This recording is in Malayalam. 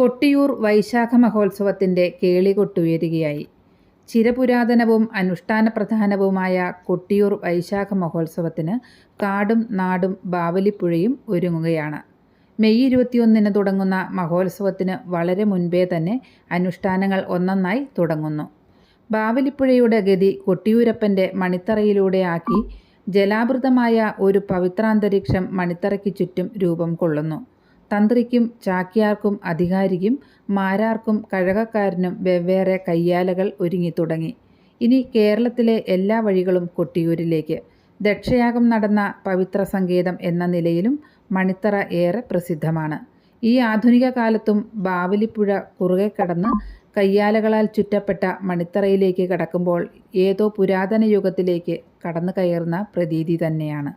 കൊട്ടിയൂർ വൈശാഖ മഹോത്സവത്തിന്റെ കേളികൊട്ടുയരുകയായി ചിരപുരാതനവും അനുഷ്ഠാനപ്രധാനവുമായ കൊട്ടിയൂർ വൈശാഖ മഹോത്സവത്തിന് കാടും നാടും ബാവലിപ്പുഴയും ഒരുങ്ങുകയാണ്. മെയ് ഇരുപത്തിയൊന്നിന് തുടങ്ങുന്ന മഹോത്സവത്തിന് വളരെ മുൻപേ തന്നെ അനുഷ്ഠാനങ്ങൾ ഒന്നൊന്നായി തുടങ്ങുന്നു. ബാവലിപ്പുഴയുടെ ഗതി കൊട്ടിയൂരപ്പന്റെ മണിത്തറയിലൂടെ ആക്കി ജലാവൃതമായ ഒരു പവിത്രാന്തരീക്ഷം മണിത്തറയ്ക്ക് ചുറ്റും രൂപം കൊള്ളുന്നു. തന്ത്രിക്കും ചാക്യാർക്കും അധികാരിക്കും മാരാർക്കും കഴകക്കാരനും വെവ്വേറെ കയ്യാലകൾ ഒരുങ്ങി തുടങ്ങി. ഇനി കേരളത്തിലെ എല്ലാ വഴികളും കൊട്ടിയൂരിലേക്ക്. ദക്ഷയാഗം നടന്ന പവിത്ര സങ്കേതം എന്ന നിലയിലും മണിത്തറ ഏറെ പ്രസിദ്ധമാണ്. ഈ ആധുനിക കാലത്തും ബാവലിപ്പുഴ കുറുകെ കടന്ന് കയ്യാലകളാൽ ചുറ്റപ്പെട്ട മണിത്തറയിലേക്ക് കടക്കുമ്പോൾ ഏതോ പുരാതന യുഗത്തിലേക്ക് കടന്നു കയറുന്ന പ്രതീതി തന്നെയാണ്.